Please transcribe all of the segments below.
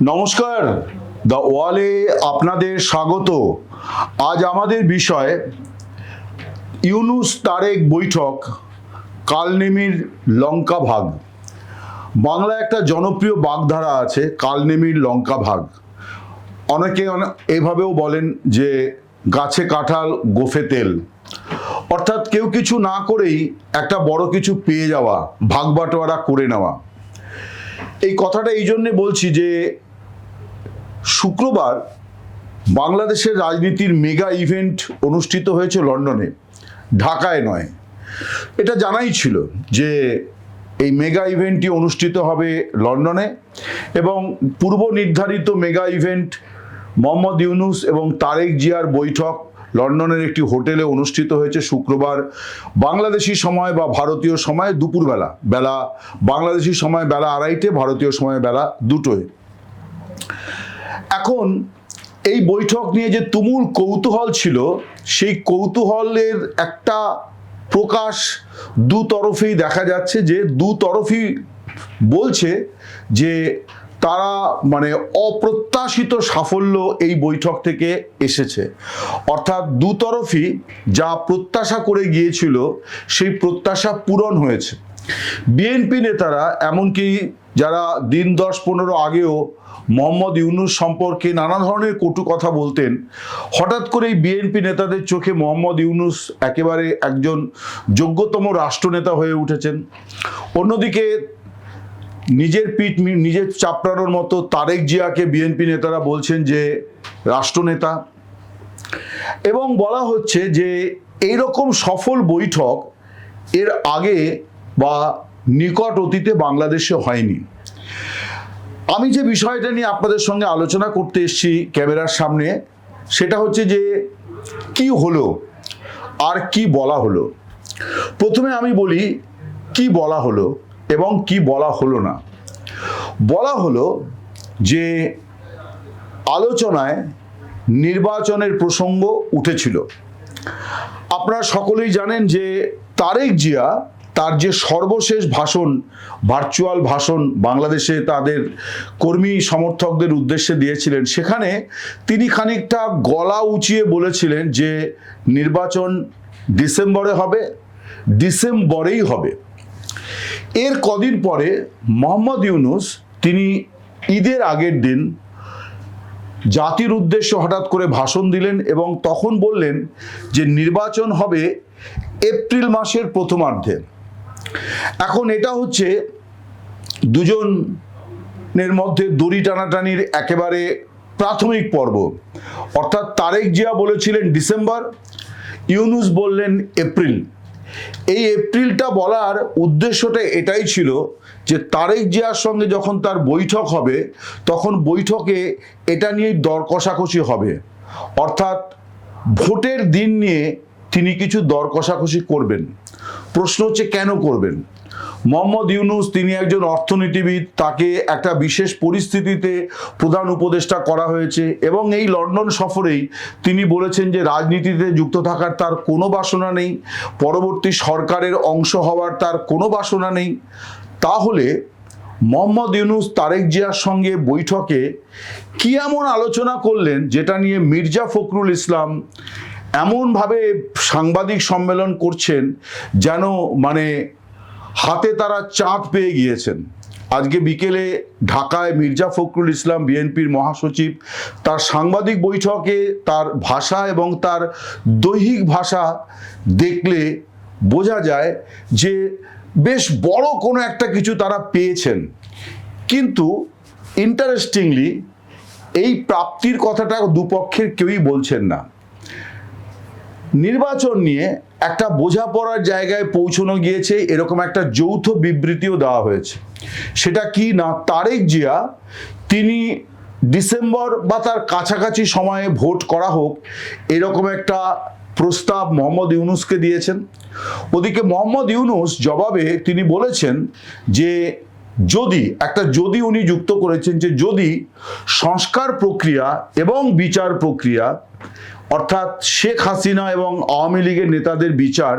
নমস্কার, দ্য ওয়ালে আপনাদের স্বাগত। আজ আমাদের বিষয় ইউনুস তারেক বৈঠক, কালনেমির লঙ্কা ভাগ। বাংলায় একটা জনপ্রিয় বাগধারা আছে, কালনেমির লঙ্কা ভাগ। অনেকে এভাবেও বলেন যে গাছে কাঁঠাল, গোফে তেল। অর্থাৎ কেউ কিছু না করেই একটা বড় কিছু পেয়ে যাওয়া, ভাগ বাটোয়ারা করে নেওয়া। এই কথাটা এই জন্যে বলছি যে শুক্রবার বাংলাদেশের রাজনীতির মেগা ইভেন্ট অনুষ্ঠিত হয়েছে লন্ডনে, ঢাকায় নয়। এটা জানাই ছিল যে এই মেগা ইভেন্টটি অনুষ্ঠিত হবে লন্ডনে এবং পূর্ব নির্ধারিত মেগা ইভেন্ট মোহাম্মদ ইউনুস এবং তারেক জিয়ার বৈঠক লন্ডনের একটি হোটেলে অনুষ্ঠিত হয়েছে শুক্রবার বাংলাদেশি সময় বা ভারতীয় সময় দুপুরবেলা, বেলা বাংলাদেশি সময় বেলা আড়াইটে, ভারতীয় সময় বেলা দুটোয়। এখন এই বৈঠক নিয়ে যে তুমুল কৌতূহল ছিল, সেই কৌতূহলের একটা প্রকাশ দু তরফেই দেখা যাচ্ছে যে দু তরফই বলছে যে তারা মানে অপ্রত্যাশিত সাফল্য এই বৈঠক থেকে এসেছে। অর্থাৎ দু তরফই যা প্রত্যাশা করে গিয়েছিল, সেই প্রত্যাশা পূরণ হয়েছে। বিএনপি নেতারা, এমনকি যারা দিন দশ পনেরো আগেও মোহাম্মদ ইউনুস সম্পর্কে নানা ধরনের কটু কথা বলতেন। হঠাৎ করেই বিএনপি নেতাদের চোখে মোহাম্মদ ইউনুস একেবারে একজন যোগ্যতম রাষ্ট্রনেতা হয়ে উঠেছেন। অন্যদিকে নিজের পিঠ নিজের চাপড়ানোর মতো তারেক জিয়াকে বিএনপি নেতারা বলছেন যে রাষ্ট্রনেতা। এবং বলা হচ্ছে যে এইরকম সফল বৈঠক এর আগে বা নিকট অতীতে বাংলাদেশে হয়নি। আমি যে বিষয়টা নিয়ে আপনাদের সঙ্গে আলোচনা করতে এসেছি ক্যামেরার সামনে, সেটা হচ্ছে যে কি হলো আর কি বলা হলো। প্রথমে আমি বলি, কি বলা হলো এবং কি বলা হলো না। বলা হলো যে আলোচনায় নির্বাচনের প্রসঙ্গ উঠেছিল। আপনারা সকলেই জানেন যে তারেক জিয়া তার যে সর্বশেষ ভাষণ ভার্চুয়াল ভাষণ বাংলাদেশে তাদের কর্মী সমর্থকদের উদ্দেশ্যে দিয়েছিলেন, সেখানে তিনি খানিকটা গলা উঁচিয়ে বলেছিলেন যে নির্বাচন ডিসেম্বরে হবে, ডিসেম্বরেই হবে। এর কদিন পরে মোহাম্মদ ইউনুস, তিনি ঈদের আগের দিন জাতির উদ্দেশ্যে হঠাৎ করে ভাষণ দিলেন এবং তখন বললেন যে নির্বাচন হবে এপ্রিল মাসের প্রথমার্ধে। এখন এটা হচ্ছে দুজনের মধ্যে দড়ি টানাটানির একেবারে প্রাথমিক পর্ব। অর্থাৎ তারেক জিয়া বলেছিলেন ডিসেম্বর, ইউনুস বললেন এপ্রিল। এই এপ্রিলটা বলার উদ্দেশ্যটা এটাই ছিল যে তারেক জিয়ার সঙ্গে যখন তার বৈঠক হবে, তখন বৈঠকে এটা নিয়েই দর কষাকষি হবে। অর্থাৎ ভোটের দিন নিয়ে তিনি কিছু দর কষাকষি করবেন। প্রশ্ন হচ্ছে, কেন করবেন? মোহাম্মদ ইউনুস, তিনি একজন অর্থনীতিবিদ, তাকে একটা বিশেষ পরিস্থিতিতে প্রধান উপদেষ্টা করা হয়েছে এবং এই লন্ডন সফরেই তিনি বলেছেন যে, রাজনীতিতে যুক্ত থাকার তার কোনো বাসনা নেই, পরবর্তী সরকারের অংশ হওয়ার তার কোনো বাসনা নেই। তাহলে মোহাম্মদ ইউনুস, তারেক জিয়ার সঙ্গে বৈঠকে কি এমন আলোচনা করলেন, যেটা নিয়ে মির্জা ফখরুল ইসলাম এমনভাবে সাংবাদিক সম্মেলন করছেন যেন মানে হাতে তারা চাঁদ পেয়ে গিয়েছেন। আজকে বিকেলে ঢাকায় মির্জা ফখরুল ইসলাম, বিএনপির মহাসচিব, তার সাংবাদিক বৈঠকে তার ভাষা এবং তার দৈহিক ভাষা দেখলে বোঝা যায় যে বেশ বড় কোনো একটা কিছু তারা পেয়েছেন। কিন্তু ইন্টারেস্টিংলি এই প্রাপ্তির কথাটা দুপক্ষের কেউই বলছেন না। নির্বাচন নিয়ে একটা বোঝাপড়ার জায়গায় পৌঁছানো গিয়েছে, এরকম একটা যৌথ বিবৃতিও দেওয়া হয়েছে। সেটা কি না? তারেক জিয়া, তিনি ডিসেম্বর বা তার কাছাকাছি সময়ে ভোট করা হোক, এরকম একটা প্রস্তাব মোহাম্মদ ইউনুসকে দিয়েছেন। ওদিকে মোহাম্মদ ইউনুস জবাবে তিনি বলেছেন যে, যদি, একটা যদি উনি যুক্ত করেছেন যে যদি সংস্কার প্রক্রিয়া এবং বিচার প্রক্রিয়া অর্থাৎ শেখ হাসিনা এবং আওয়ামী লীগের নেতাদের বিচার,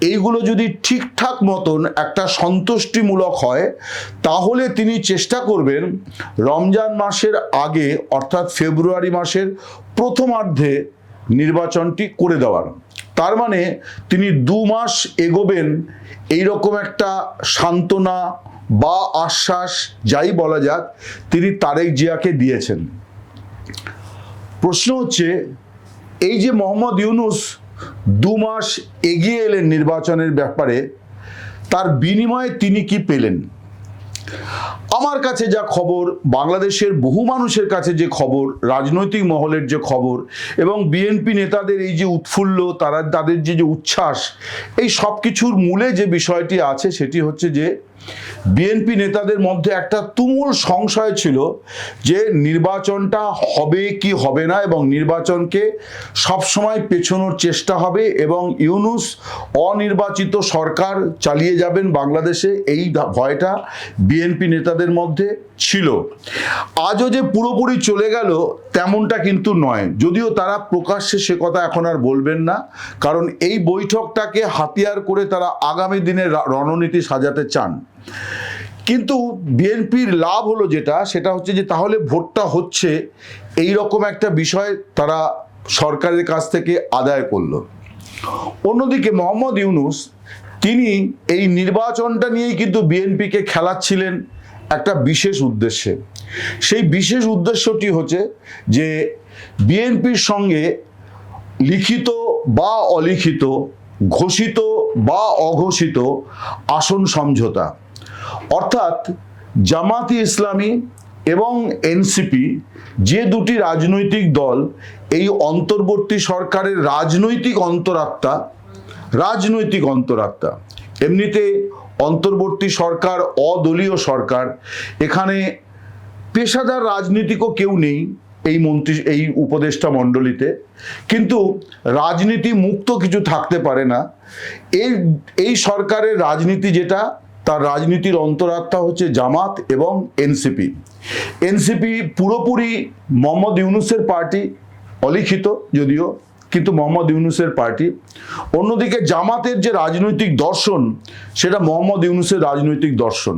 এইগুলো যদি ঠিকঠাক মতন একটা সন্তুষ্টিমূলক হয়, তাহলে তিনি চেষ্টা করবেন রমজান মাসের আগে, অর্থাৎ ফেব্রুয়ারি মাসের প্রথমার্ধে নির্বাচনটি করে দেওয়ার। তার মানে তিনি দু মাস এগোবেন এইরকম একটা সান্ত্বনা বা আশ্বাস, যাই বলা যাক, তিনি তারেক জিয়াকে দিয়েছেন। প্রশ্ন হচ্ছে এই যে মোহাম্মদ ইউনুস দু মাস এগিয়ে এলেন নির্বাচনের ব্যাপারে, তার বিনিময়ে তিনি কি পেলেন? আমার কাছে যা খবর, বাংলাদেশের বহু মানুষের কাছে যে খবর, রাজনৈতিক মহলের যে খবর এবং বিএনপি নেতাদের এই যে উৎফুল্ল, তারা তাদের যে যে উচ্ছ্বাস, এই সব কিছুর মূলে যে বিষয়টি আছে সেটি হচ্ছে যে বিএনপি নেতাদের মধ্যে একটা তুমুল সংশয় ছিল যে নির্বাচনটা হবে কি হবে না এবং নির্বাচনকে সবসময় পেছনোর চেষ্টা হবে এবং ইউনুস অনির্বাচিত সরকার চালিয়ে যাবেন বাংলাদেশে এই ভয়টা বিএনপি নেতাদের মধ্যে ছিল। আজও যে পুরোপুরি চলে গেল তেমনটা কিন্তু নয়। যদিও তারা প্রকাশ্যে সে কথা এখন আর বলবেন না, কারণ এই বৈঠকটাকে হাতিয়ার করে তারা আগামী দিনে রণনীতি সাজাতে চান। কিন্তু বিএনপির লাভ হলো যেটা, সেটা হচ্ছে যে তাহলে ভোটটা হচ্ছে এই রকম একটা বিষয় তারা সরকারের কাছ থেকে আদায় করল। অন্যদিকে মোহাম্মদ ইউনুস, তিনি এই নির্বাচনটা নিয়েই কিন্তু বিএনপিকে খেলাচ্ছিলেন একটা বিশেষ উদ্দেশ্যে। সেই বিশেষ উদ্দেশ্যটি হচ্ছে যে বিএনপির সঙ্গে লিখিত বা অলিখিত, ঘোষিত বা অঘোষিত আসন সমঝোতা। অর্থাৎ জামাতি ইসলামী এবং এনসিপি যে দুটি রাজনৈতিক দল, এই অন্তর্বর্তী সরকারের রাজনৈতিক অন্তরাত্মা রাজনৈতিক অন্তরাত্মা, এমনিতে অন্তর্বর্তী সরকার, অদলীয় সরকার, এখানে পেশাদার রাজনীতিকও কেউ নেই এই মন্ত্রী, এই উপদেষ্টা মণ্ডলীতে। কিন্তু রাজনীতি মুক্ত কিছু থাকতে পারে না। এই এই সরকারের রাজনীতি যেটা তার রাজনীতির অন্তরাত্মা হচ্ছে জামাত এবং এনসিপি এনসিপি পুরোপুরি মোহাম্মদ ইউনুসের পার্টি, অলিখিত যদিও, কিন্তু মোহাম্মদ ইউনুসের পার্টি। অন্যদিকে জামাতের যে রাজনৈতিক দর্শন, সেটা মোহাম্মদ ইউনুসের রাজনৈতিক দর্শন।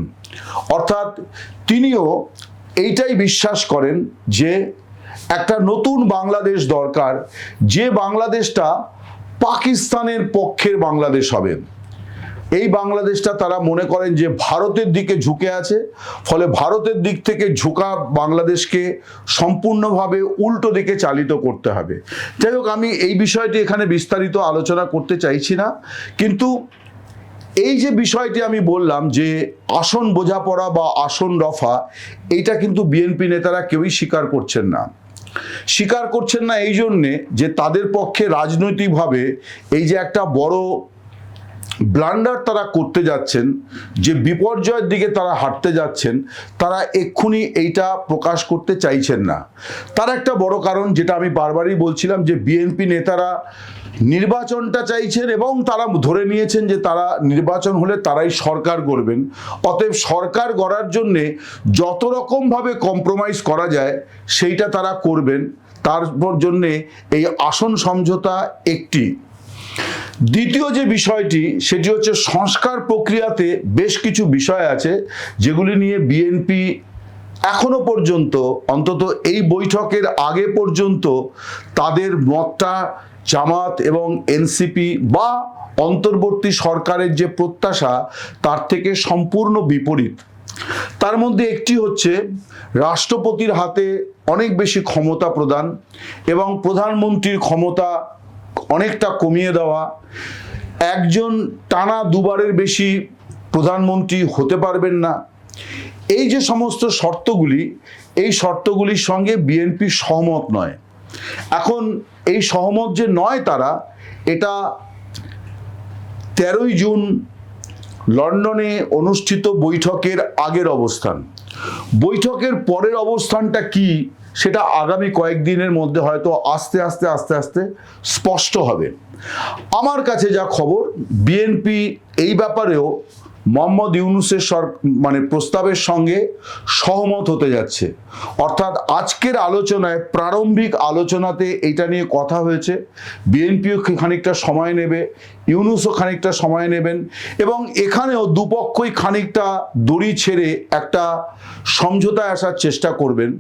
অর্থাৎ তিনিও এইটাই বিশ্বাস করেন যে একটা নতুন বাংলাদেশ দরকার, যে বাংলাদেশটা পাকিস্তানের পক্ষের বাংলাদেশ হবে। এই বাংলাদেশটা তারা মনে করেন যে ভারতের দিকে ঝুঁকে আছে, ফলে ভারতের দিক থেকে ঝুঁকা বাংলাদেশকে সম্পূর্ণভাবে উল্টো দিকে চালিত করতে হবে। যাই হোক, আমি এই বিষয়টি এখানে বিস্তারিত আলোচনা করতে চাইছি না, কিন্তু এই যে বিষয়টি আমি বললাম যে আসন বোঝাপড়া বা আসন রফা, এইটা কিন্তু বিএনপি নেতারা কেউই স্বীকার করছেন না। স্বীকার করছেন না এই জন্যে যে তাদের পক্ষে রাজনৈতিকভাবে এই যে একটা বড় ব্লান্ডার তারা করতে যাচ্ছেন, যে বিপর্যয়ের দিকে তারা হাঁটতে যাচ্ছেন, তারা এক্ষুনি এইটা প্রকাশ করতে চাইছেন না। তার একটা বড় কারণ যেটা আমি বারবারই বলছিলাম যে বিএনপি নেতারা নির্বাচনটা চাইছেন এবং তারা ধরে নিয়েছেন যে তারা নির্বাচন হলে তারাই সরকার গড়বেন। অতএব সরকার গড়ার জন্যে যত রকমভাবে কম্প্রোমাইজ করা যায়, সেইটা তারা করবেন। তারপর জন্যে এই আসন সমঝোতা একটি। দ্বিতীয় যে বিষয়টি, সেটি হচ্ছে সংস্কার প্রক্রিয়াতে বেশ কিছু বিষয় আছে, যেগুলি নিয়ে বিএনপি এখনও পর্যন্ত, অন্তত এই বৈঠকের আগে পর্যন্ত, তাদের মতটা জামাত এবং এনসিপি বা অন্তর্বর্তী সরকারের যে প্রত্যাশা, তার থেকে সম্পূর্ণ বিপরীত। তার মধ্যে একটি হচ্ছে, রাষ্ট্রপতির হাতে অনেক বেশি ক্ষমতা প্রদান এবং প্রধানমন্ত্রীর ক্ষমতা অনেকটা কমিয়ে দেওয়া। একজন টানা দুবারের বেশি প্রধানমন্ত্রী হতে পারবেন না। এই যে সমস্ত শর্তগুলি, এই শর্তগুলির সঙ্গে বিএনপি সহমত নয়। এখন এই সহমত যে নয় তারা, এটা তেরোই জুন লন্ডনে অনুষ্ঠিত বৈঠকের আগের অবস্থান। বৈঠকের পরের অবস্থানটা কি সেটা আগামী কয়েকদিনের মধ্যে হয়তো আস্তে আস্তে আস্তে আস্তে স্পষ্ট হবে। আমার কাছে যা খবর, বিএনপি এই ব্যাপারেও মোহাম্মদ ইউনুসের সর মানে প্রস্তাবের সঙ্গে সহমত হতে যাচ্ছে। অর্থাৎ আজকের আলোচনায় প্রারম্ভিক আলোচনাতে এটা নিয়ে কথা হয়েছে। বিএনপিও খানিকটা সময় নেবে, ইউনুসও খানিকটা সময় নেবেন এবং এখানেও দুপক্ষই খানিকটা দড়ি ছেড়ে একটা সমঝোতায় আসার চেষ্টা করবেন।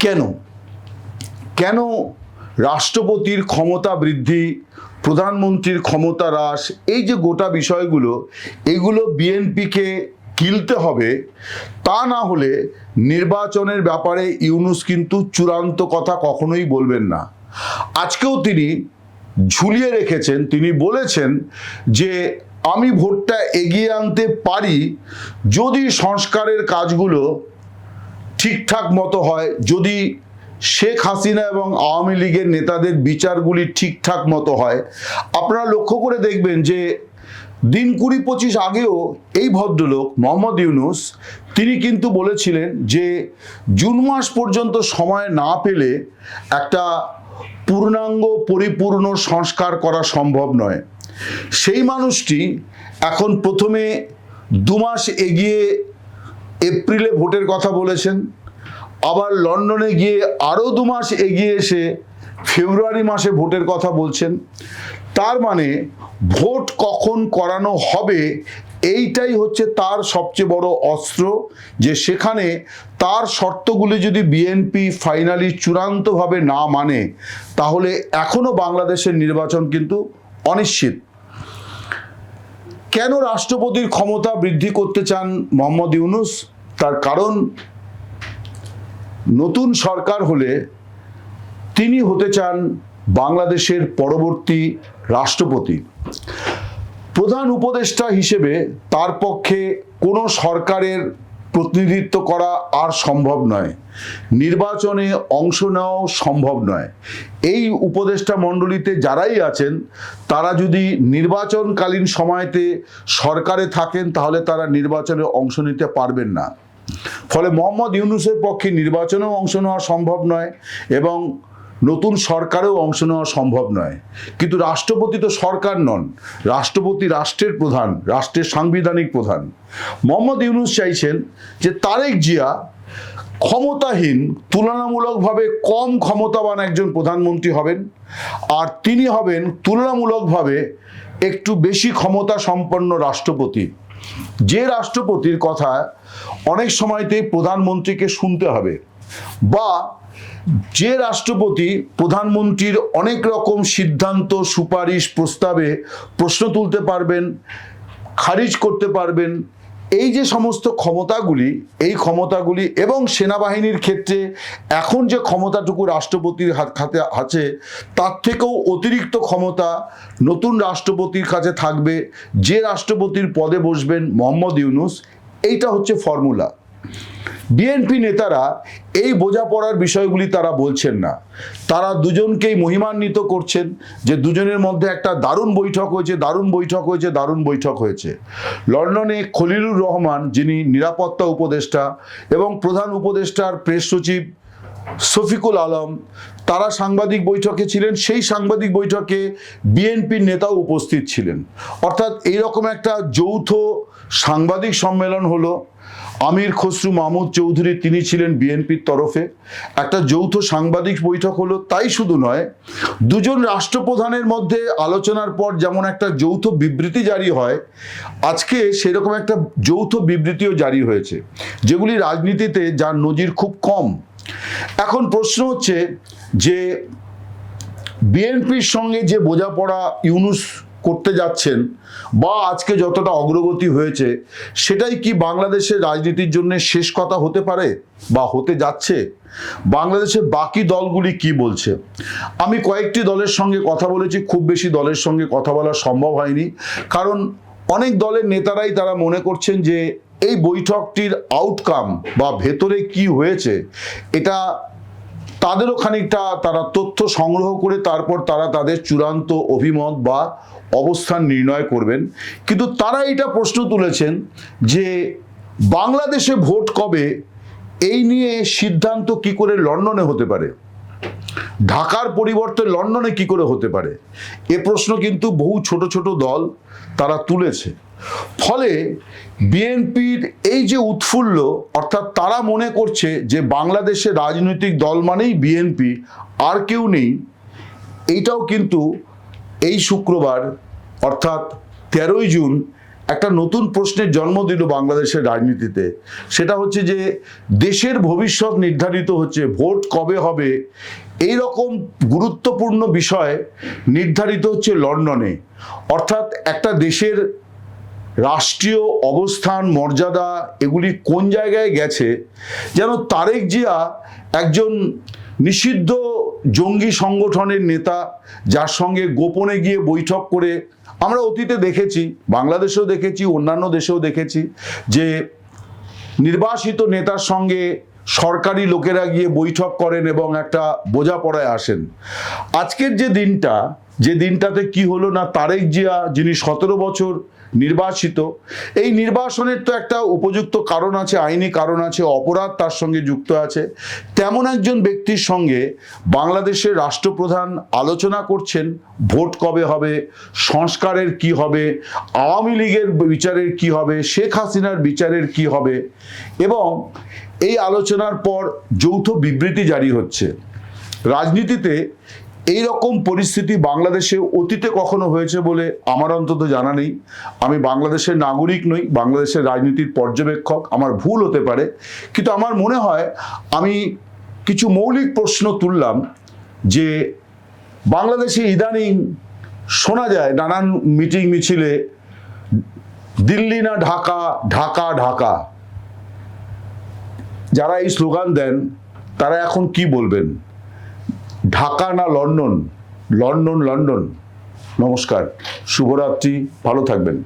কেন? কেন রাষ্ট্রপতির ক্ষমতা বৃদ্ধি প্রধানমন্ত্রীর ক্ষমতা হ্রাস, এই যে গোটা বিষয়গুলো, এগুলো বিএনপিকে কিলতে হবে, তা না হলে নির্বাচনের ব্যাপারে ইউনুস কিন্তু চূড়ান্ত কথা কখনোই বলবেন না। আজকেও তিনি ঝুলিয়ে রেখেছেন, তিনি বলেছেন যে, আমি ভোটটা এগিয়ে আনতে পারি যদি সংস্কারের কাজগুলো ঠিকঠাক মতো হয়, যদি শেখ হাসিনা এবং আওয়ামী লীগের নেতাদের বিচারগুলি ঠিকঠাক মতো হয়। আপনারা লক্ষ্য করে দেখবেন যে দিন কুড়ি পঁচিশ আগেও এই ভদ্রলোক মোহাম্মদ ইউনুস, তিনি কিন্তু বলেছিলেন যে জুন মাস পর্যন্ত সময় না পেলে একটা পূর্ণাঙ্গ পরিপূর্ণ সংস্কার করা সম্ভব নয়। সেই মানুষটি এখন প্রথমে দু মাস এগিয়ে এপ্রিলে ভোটের কথা বলেছেন আবার লন্ডনে গিয়ে আরও দু মাস এগিয়ে এসে ফেব্রুয়ারি মাসে ভোটের কথা বলছেন। তার মানে ভোট কখন করানো হবে এইটাই হচ্ছে তার সবচেয়ে বড় অস্ত্র, যে সেখানে তার শর্তগুলি যদি বিএনপি ফাইনালি চূড়ান্তভাবে না মানে তাহলে এখনও বাংলাদেশের নির্বাচন কিন্তু অনিশ্চিত। কেন রাষ্ট্রপতির ক্ষমতা বৃদ্ধি করতে চান মোহাম্মদ ইউনুস? তার কারণ নতুন সরকার হলে তিনি হতে চান বাংলাদেশের পরবর্তী রাষ্ট্রপতি। প্রধান উপদেষ্টা হিসেবে তার পক্ষে কোনো সরকারের প্রতিনিধিত্ব করা আর সম্ভব নয়। নির্বাচনে অংশ নেওয়াও সম্ভব নয়। এই উপদেষ্টা মণ্ডলীতে যারাই আছেন, তারা যদি নির্বাচনকালীন সময়তে সরকারে থাকেন, তাহলে তারা নির্বাচনে অংশ নিতে পারবেন না। ফলে মোহাম্মদ ইউনুসের পক্ষে নির্বাচনেও অংশ নেওয়া সম্ভব নয় এবং নতুন সরকারেও অংশ নেওয়া সম্ভব নয়। কিন্তু রাষ্ট্রপতি তো সরকার নন, রাষ্ট্রপতি রাষ্ট্রের প্রধান, রাষ্ট্রের সাংবিধানিক প্রধান। মোহাম্মদ ইউনুস চাইছেন যে তারেক জিয়া ক্ষমতাহীন, তুলনামূলকভাবে কম ক্ষমতাবান একজন প্রধানমন্ত্রী হবেন আর তিনি হবেন তুলনামূলকভাবে একটু বেশি ক্ষমতা সম্পন্ন রাষ্ট্রপতি। যে রাষ্ট্রপতির কথা অনেক সময়তেই প্রধানমন্ত্রীকে শুনতে হবে বা যে রাষ্ট্রপতি প্রধানমন্ত্রীর অনেক রকম সিদ্ধান্ত, সুপারিশ, প্রস্তাবে প্রশ্ন তুলতে পারবেন, খারিজ করতে পারবেন এই যে সমস্ত ক্ষমতাগুলি, এই ক্ষমতাগুলি এবং সেনাবাহিনীর ক্ষেত্রে এখন যে ক্ষমতাটুকু রাষ্ট্রপতির হাত আছে তার থেকেও অতিরিক্ত ক্ষমতা নতুন রাষ্ট্রপতির কাছে থাকবে, যে রাষ্ট্রপতির পদে বসবেন মোহাম্মদ ইউনুস, এইটা হচ্ছে ফর্মুলা। বিএনপি নেতারা এই বোঝাপড়ার বিষয়গুলি তারা বলছেন না। তারা দুজনকেই মহিমান্বিত করছেন যে দুজনের মধ্যে একটা দারুণ বৈঠক হয়েছে, দারুণ বৈঠক হয়েছে, দারুণ বৈঠক হয়েছে। লন্ডনে খলিলুর রহমান, যিনি নিরাপত্তা উপদেষ্টা এবং প্রধান উপদেষ্টার প্রেস সচিব শফিকুল আলম, তারা সাংবাদিক বৈঠকে ছিলেন। সেই সাংবাদিক বৈঠকে বিএনপির নেতাও উপস্থিত ছিলেন। অর্থাৎ এইরকম একটা যৌথ সাংবাদিক সম্মেলন হলো। আমির খসরু মাহমুদ চৌধুরী, তিনি ছিলেন বিএনপির তরফে। একটা যৌথ সাংবাদিক বৈঠক হলো, তাই শুধু নয়, দুজন রাষ্ট্রপ্রধানের মধ্যে আলোচনার পর যেমন একটা যৌথ বিবৃতি জারি হয়, আজকে সেরকম একটা যৌথ বিবৃতিও জারি হয়েছে, যেগুলি রাজনীতিতে যার নজির খুব কম। এখন প্রশ্ন হচ্ছে যে, বিএনপির সঙ্গে যে বোঝাপড়া ইউনুস করতে যাচ্ছেন বা আজকে যতটা অগ্রগতি হয়েছে, সেটাই কি বাংলাদেশের রাজনীতির জন্য শেষ কথা হতে পারে বা হতে যাচ্ছে? বাংলাদেশের বাকি দলগুলি কি বলছে? আমি কয়েকটি দলের সঙ্গে কথা বলেছি, খুব বেশি দলের সঙ্গে কথা বলা সম্ভব হয়নি। কারণ অনেক দলের নেতারাই তারা মনে করছেন যে এই বৈঠকটির আউটকাম বা ভেতরে কি হয়েছে, এটা তাদেরও খানিকটা তারা তথ্য সংগ্রহ করে তারপর তারা তাদের চূড়ান্ত অভিমত বা অবস্থান নির্ণয় করবেন। কিন্তু তারা এটা প্রশ্ন তুলেছেন যে বাংলাদেশে ভোট কবে? এই নিয়ে সিদ্ধান্ত কি করে লন্ডনে হতে পারে? ঢাকার পরিবর্তে লন্ডনে কি করে হতে পারে? এ প্রশ্ন কিন্তু বহু ছোট ছোট দল তারা তুলেছে। ফলে বিএনপির এই যে উৎফুল্ল, অর্থাৎ তারা মনে করছে যে বাংলাদেশে রাজনৈতিক দল মানেই বিএনপি, আর কেউ নেই, এইটাও কিন্তু এই শুক্রবার, অর্থাৎ তেরোই জুন, একটা নতুন প্রশ্নের জন্ম দিল বাংলাদেশের রাজনীতিতে। সেটা হচ্ছে যে, দেশের ভবিষ্যৎ নির্ধারিত হচ্ছে, ভোট কবে হবে এই রকম গুরুত্বপূর্ণ বিষয় নির্ধারিত হচ্ছে লন্ডনে। অর্থাৎ একটা দেশের রাষ্ট্রীয় অবস্থান, মর্যাদা, এগুলি কোন জায়গায় গেছে, যেন তারেক জিয়া একজন নিষিদ্ধ জঙ্গি সংগঠনের নেতা, যার সঙ্গে গোপনে গিয়ে বৈঠক করে আমরা অতীতে দেখেছি, বাংলাদেশেও দেখেছি, অন্যান্য দেশেও দেখেছি, যে নির্বাসিত নেতার সঙ্গে সরকারি লোকেরা গিয়ে বৈঠক করেন এবং একটা বোঝাপড়ায় আসেন। আজকের যে দিনটা, যে দিনটাতে কি হলো না, তারেক জিয়া, যিনি সতেরো বছর নির্বাসিত। এই নির্বাসনের তো একটা উপযুক্ত কারণ আছে, আইনি কারণ আছে, অপরাধ তার সঙ্গে যুক্ত আছে। তেমন একজন ব্যক্তির সঙ্গে বাংলাদেশের রাষ্ট্রপ্রধান আলোচনা করছেন, ভোট কবে হবে, সংস্কারের কি হবে, আওয়ামী লীগের বিচারের কি হবে, শেখ হাসিনার বিচারের কি হবে, এবং এই আলোচনার পর যৌথ বিবৃতি জারি হচ্ছে। রাজনীতিতে এই রকম পরিস্থিতি বাংলাদেশে অতীতে কখনো হয়েছে বলে আমার অন্তত জানা নেই। আমি বাংলাদেশের নাগরিক নই, বাংলাদেশের রাজনীতির পর্যবেক্ষক, আমার ভুল হতে পারে। কিন্তু আমার মনে হয় আমি কিছু মৌলিক প্রশ্ন তুললাম যে বাংলাদেশে ইদানিং শোনা যায় নানান মিটিং মিছিলে, দিল্লি না ঢাকা ঢাকা ঢাকা। যারা এই স্লোগান দেন, তারা এখন কি বলবেন? ঢাকা না লন্ডন? London London. নমস্কার শুভরাত্রি ভালো থাকবেন।